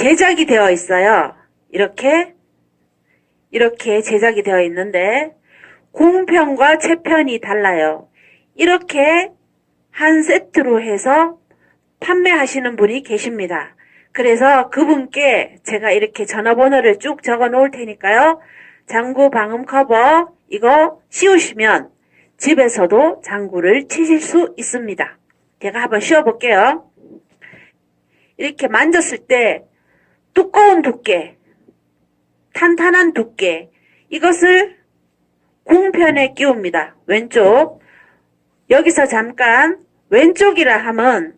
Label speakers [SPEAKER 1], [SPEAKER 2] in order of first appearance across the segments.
[SPEAKER 1] 제작이 되어 있어요. 이렇게 이렇게 제작이 되어 있는데 공편과 채편이 달라요. 이렇게 한 세트로 해서 판매하시는 분이 계십니다. 그래서 그분께 제가 이렇게 전화번호를 쭉 적어 놓을 테니까요. 장구 방음 커버 이거 씌우시면 집에서도 장구를 치실 수 있습니다. 제가 한번 씌워 볼게요. 이렇게 만졌을 때 두꺼운 두께, 탄탄한 두께 이것을 공편에 끼웁니다. 왼쪽 여기서 잠깐 왼쪽이라 하면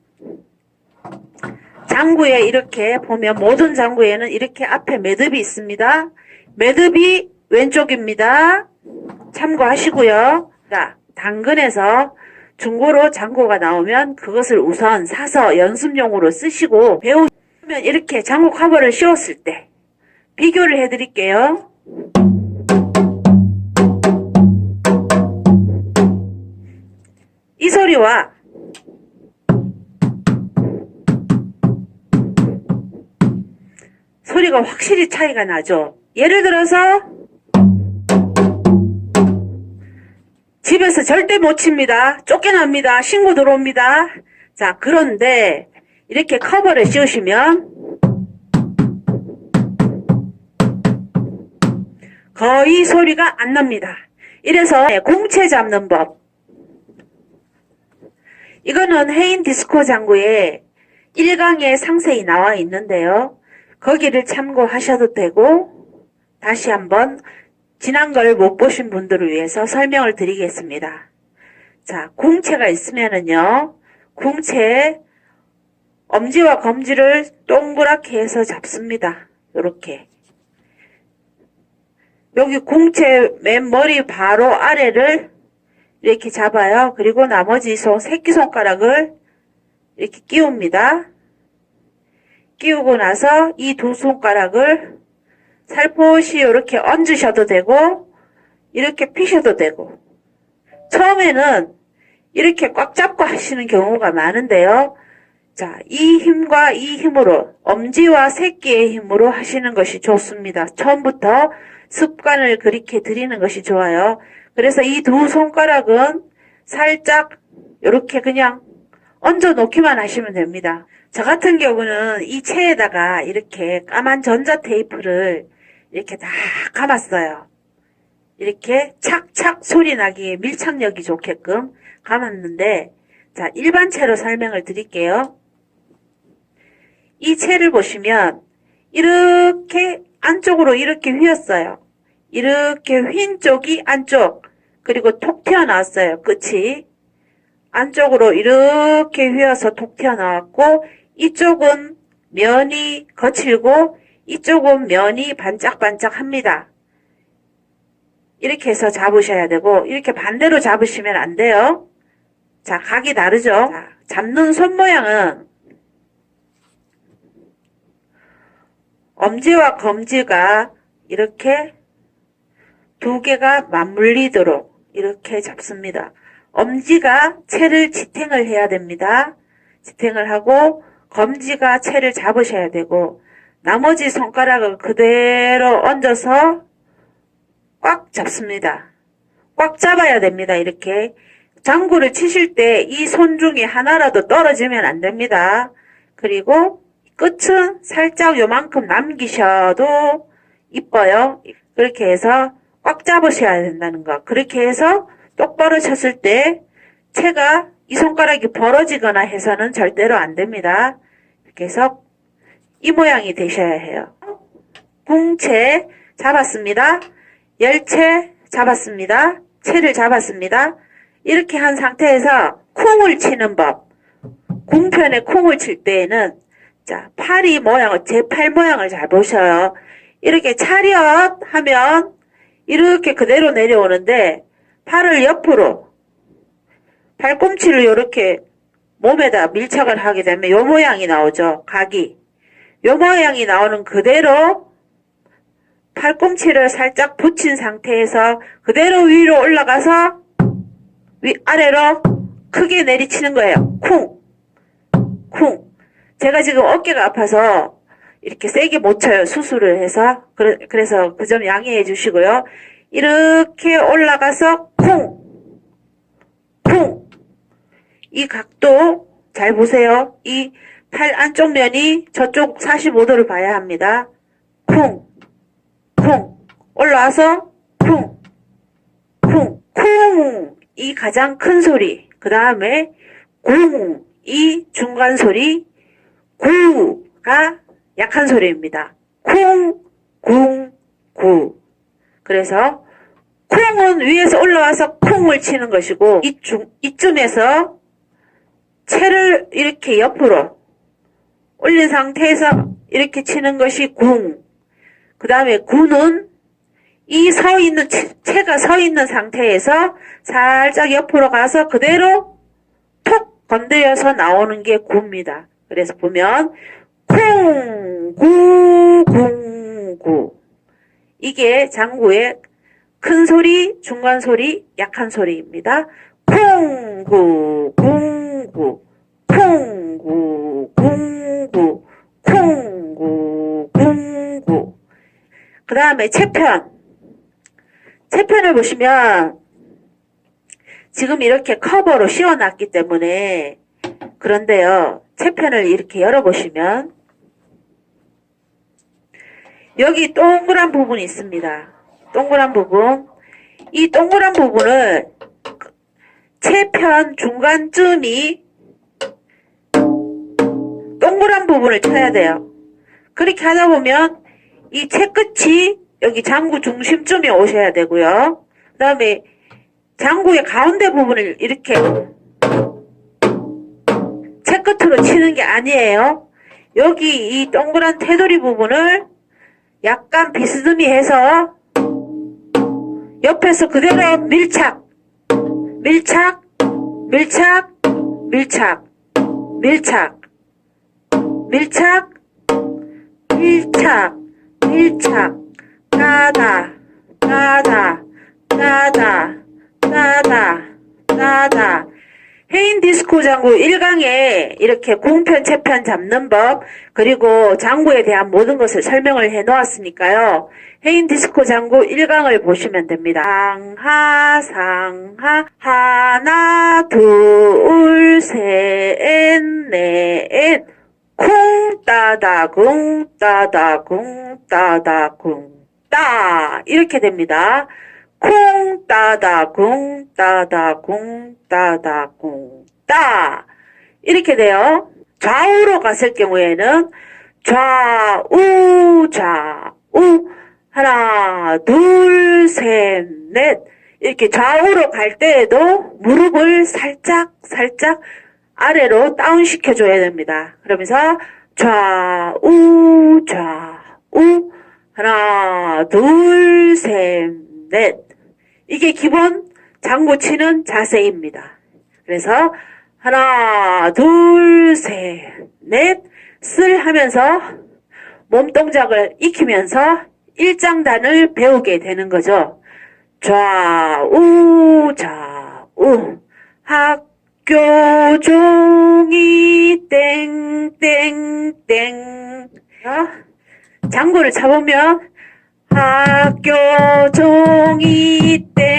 [SPEAKER 1] 장구에 이렇게 보면 모든 장구에는 이렇게 앞에 매듭이 있습니다. 매듭이 왼쪽입니다. 참고하시고요. 자, 당근에서 중고로 장구가 나오면 그것을 우선 사서 연습용으로 쓰시고 배우 면 이렇게 장구 커버를 씌웠을 때 비교를 해드릴게요. 이 소리와 소리가 확실히 차이가 나죠. 예를 들어서 집에서 절대 못 칩니다. 쫓겨납니다. 신고 들어옵니다. 자, 그런데 이렇게 커버를 씌우시면 거의 소리가 안 납니다. 이래서 공채 잡는 법. 이거는 해인 디스코 장구에 1강에 상세히 나와 있는데요. 거기를 참고하셔도 되고 다시 한번 지난 걸 못 보신 분들을 위해서 설명을 드리겠습니다. 자, 궁채가 있으면은요. 궁채 엄지와 검지를 동그랗게 해서 잡습니다. 이렇게. 여기 궁채 맨 머리 바로 아래를 이렇게 잡아요. 그리고 나머지 손, 새끼손가락을 이렇게 끼웁니다. 끼우고 나서 이 두 손가락을 살포시 이렇게 얹으셔도 되고 이렇게 피셔도 되고 처음에는 이렇게 꽉 잡고 하시는 경우가 많은데요. 자, 이 힘과 이 힘으로 엄지와 새끼의 힘으로 하시는 것이 좋습니다. 처음부터 습관을 그렇게 들이는 것이 좋아요. 그래서 이 두 손가락은 살짝 이렇게 그냥 얹어 놓기만 하시면 됩니다. 저 같은 경우는 이 채에다가 이렇게 까만 전자 테이프를 이렇게 다 감았어요. 이렇게 착착 소리 나기에 밀착력이 좋게끔 감았는데, 자, 일반 채로 설명을 드릴게요. 이 채를 보시면, 이렇게 안쪽으로 이렇게 휘었어요. 이렇게 휜 쪽이 안쪽, 그리고 톡 튀어나왔어요. 끝이. 안쪽으로 이렇게 휘어서 톡 튀어나왔고, 이쪽은 면이 거칠고, 이쪽은 면이 반짝반짝 합니다. 이렇게 해서 잡으셔야 되고, 이렇게 반대로 잡으시면 안 돼요. 자, 각이 다르죠? 자, 잡는 손 모양은 엄지와 검지가 이렇게 두 개가 맞물리도록 이렇게 잡습니다. 엄지가 채를 지탱을 해야 됩니다. 지탱을 하고 검지가 채를 잡으셔야 되고 나머지 손가락을 그대로 얹어서 꽉 잡습니다. 꽉 잡아야 됩니다. 이렇게 장구를 치실 때 이 손 중에 하나라도 떨어지면 안 됩니다. 그리고 끝은 살짝 요만큼 남기셔도 이뻐요. 그렇게 해서 꽉 잡으셔야 된다는 거. 그렇게 해서 똑바로 쳤을 때 채가 이 손가락이 벌어지거나 해서는 절대로 안 됩니다. 이렇게 해서 이 모양이 되셔야 해요. 궁채 잡았습니다. 열채 잡았습니다. 채를 잡았습니다. 이렇게 한 상태에서 콩을 치는 법. 궁편에 콩을 칠 때에는 자 팔이 모양을 제 팔 모양을 잘 보셔요. 이렇게 차렷 하면 이렇게 그대로 내려오는데 팔을 옆으로 팔꿈치를 이렇게 몸에다 밀착을 하게 되면 요 모양이 나오죠. 각이. 요 모양이 나오는 그대로 팔꿈치를 살짝 붙인 상태에서 그대로 위로 올라가서 위 아래로 크게 내리치는 거예요. 쿵. 쿵. 제가 지금 어깨가 아파서 이렇게 세게 못 쳐요. 수술을 해서. 그래, 그래서 그 점 양해해 주시고요. 이렇게 올라가서 콩! 콩! 이 각도 잘 보세요. 이 팔 안쪽 면이 저쪽 45도를 봐야 합니다. 콩! 콩! 올라와서 콩! 콩! 콩! 이 가장 큰 소리. 그 다음에 궁! 이 중간 소리. 구가 약한 소리입니다. 콩, 궁, 구. 그래서 콩은 위에서 올라와서 콩을 치는 것이고 이쯤, 이쯤에서 채를 이렇게 옆으로 올린 상태에서 이렇게 치는 것이 궁. 그 다음에 구는 이 서 있는 채- 채가 서 있는 상태에서 살짝 옆으로 가서 그대로 톡 건드려서 나오는 게 구입니다. 그래서 보면 콩, 구, 궁, 구. 이게 장구의 큰 소리, 중간 소리, 약한 소리입니다. 콩, 구, 궁, 구. 콩, 구, 궁, 구. 콩, 구, 궁, 구. 그 다음에 채편. 채편을 보시면 지금 이렇게 커버로 씌워놨기 때문에 그런데요. 채편을 이렇게 열어보시면 여기 동그란 부분이 있습니다. 동그란 부분. 이 동그란 부분을 채편 중간쯤이 동그란 부분을 쳐야 돼요. 그렇게 하다 보면 이 채 끝이 여기 장구 중심쯤에 오셔야 되고요. 그 다음에 장구의 가운데 부분을 이렇게 채끝으로 치는 게 아니에요. 여기 이 동그란 테두리 부분을 약간 비스듬히 해서 옆에서 그대로 밀착, 밀착, 밀착, 밀착, 밀착, 밀착, 밀착, 밀착, 따다, 따다, 따다, 따다, 따다. 해인 디스코 장구 1강에 이렇게 공편, 채편 잡는 법, 그리고 장구에 대한 모든 것을 설명을 해 놓았으니까요. 해인 디스코 장구 1강을 보시면 됩니다. 상하, 상하, 하나, 둘, 셋, 넷, 쿵, 따다, 궁, 따다, 궁, 따다, 궁, 따. 이렇게 됩니다. 콩 따다 궁 따다 궁 따다 궁 따. 이렇게 돼요. 좌우로 갔을 경우에는 좌우 좌우 하나 둘 셋 넷 이렇게 좌우로 갈 때에도 무릎을 살짝 살짝 아래로 다운 시켜줘야 됩니다. 그러면서 좌우 좌우 하나 둘 셋 넷 이게 기본 장구 치는 자세입니다. 그래서 하나, 둘, 셋, 넷, 쓸 하면서 몸 동작을 익히면서 일장단을 배우게 되는 거죠. 좌우, 좌우, 학교 종이 땡땡땡. 어? 장구를 잡으면 학교 종이 땡땡땡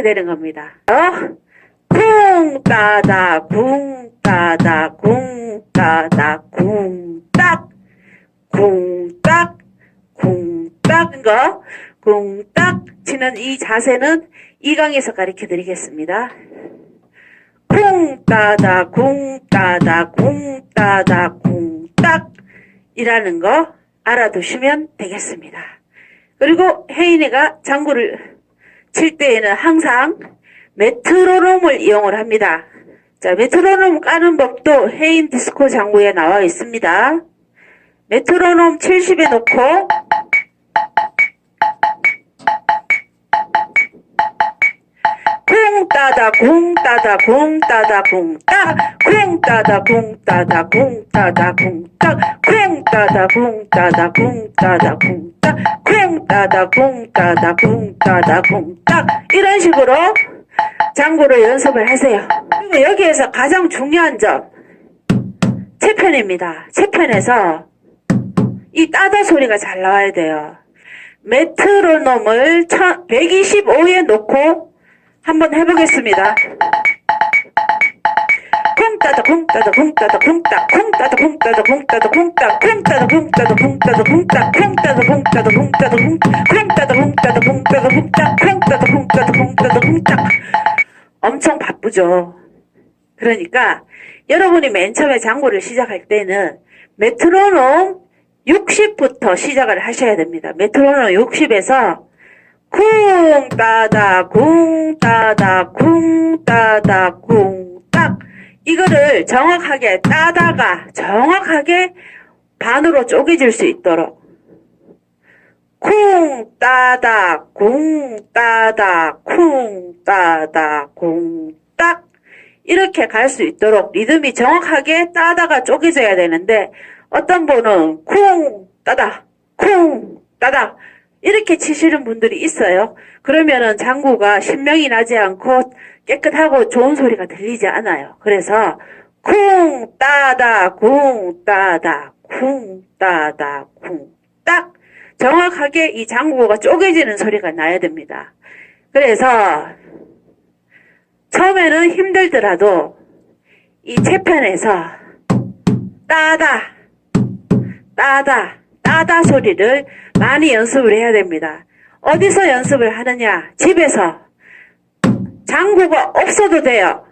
[SPEAKER 1] 이렇게 되는 겁니다. 어? 쿵 따다 쿵 따다 쿵 따다 쿵딱 쿵딱 쿵딱 거 쿵딱 치는 이 자세는 이 강에서 가르쳐 드리겠습니다. 쿵 따다 쿵 따다 쿵 따다 쿵딱 이라는 거 알아두시면 되겠습니다. 그리고 혜인이가 장구를 칠 때에는 항상 메트로놈을 이용을 합니다. 자, 메트로놈 까는 법도 혜인 디스코 장구에 나와 있습니다. 메트로놈 70에 놓고 따다 쿵 따다 쿵 따다 쿵딱 쿵 따다 쿵 따다 쿵 따다 쿵딱 쿵 따다 쿵 따다 쿵 따다 쿵딱 쿵 따다 쿵 따다 쿵 따다 쿵딱 이런 식으로 장구로 연습을 하세요. 그리고 여기에서 가장 중요한 점, 채편입니다. 채편에서 이 따다 소리가 잘 나와야 돼요. 메트로놈을 125에 놓고 한번 해보겠습니다. 엄청 바쁘죠. 그러니까 여러분이 맨 처음에 장구를 시작할 때는 메트로놈 60부터 시작을 하셔야 됩니다. 메트로놈 60에서 쿵 따다 쿵 따다 쿵 따다 쿵딱. 이거를 정확하게 따다가 정확하게 반으로 쪼개질 수 있도록. 쿵 따다 쿵 따다 쿵 따다 쿵딱. 이렇게 갈 수 있도록 리듬이 정확하게 따다가 쪼개져야 되는데 어떤 분은 쿵 따다 쿵 따다 이렇게 치시는 분들이 있어요. 그러면은 장구가 신명이 나지 않고 깨끗하고 좋은 소리가 들리지 않아요. 그래서 쿵 따다 쿵 따다 쿵 따다 쿵딱 정확하게 이 장구가 쪼개지는 소리가 나야 됩니다. 그래서 처음에는 힘들더라도 이 채편에서 따다 따다 따다 소리를 많이 연습을 해야 됩니다. 어디서 연습을 하느냐? 집에서 장구가 없어도 돼요.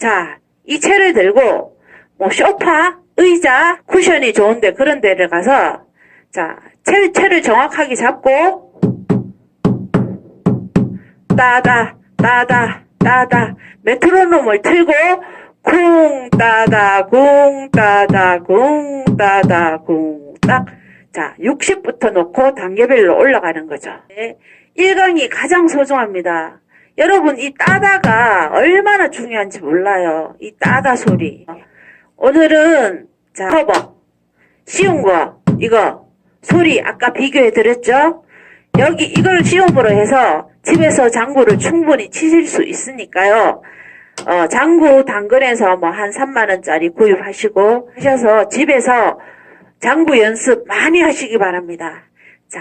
[SPEAKER 1] 자, 이 채를 들고 뭐 소파, 의자, 쿠션이 좋은데 그런 데를 가서 자, 채, 채를 정확하게 잡고 따다 따다 따다 메트로놈을 틀고 쿵 따다 쿵 따다 쿵 따다 쿵딱 자 60부터 놓고 단계별로 올라가는 거죠. 네, 1강이 가장 소중합니다. 여러분 이 따다가 얼마나 중요한지 몰라요. 이 따다 소리. 오늘은 자 커버 쉬운 거 이거 소리 아까 비교해 드렸죠? 여기 이걸 시험으로 해서 집에서 장구를 충분히 치실 수 있으니까요. 어, 장구 당근에서 뭐 한 3만원짜리 구입하시고 하셔서 집에서 장구 연습 많이 하시기 바랍니다. 자,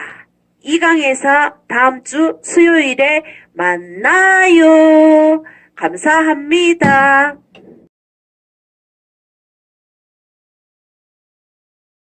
[SPEAKER 1] 이 강에서 다음 주 수요일에 만나요. 감사합니다.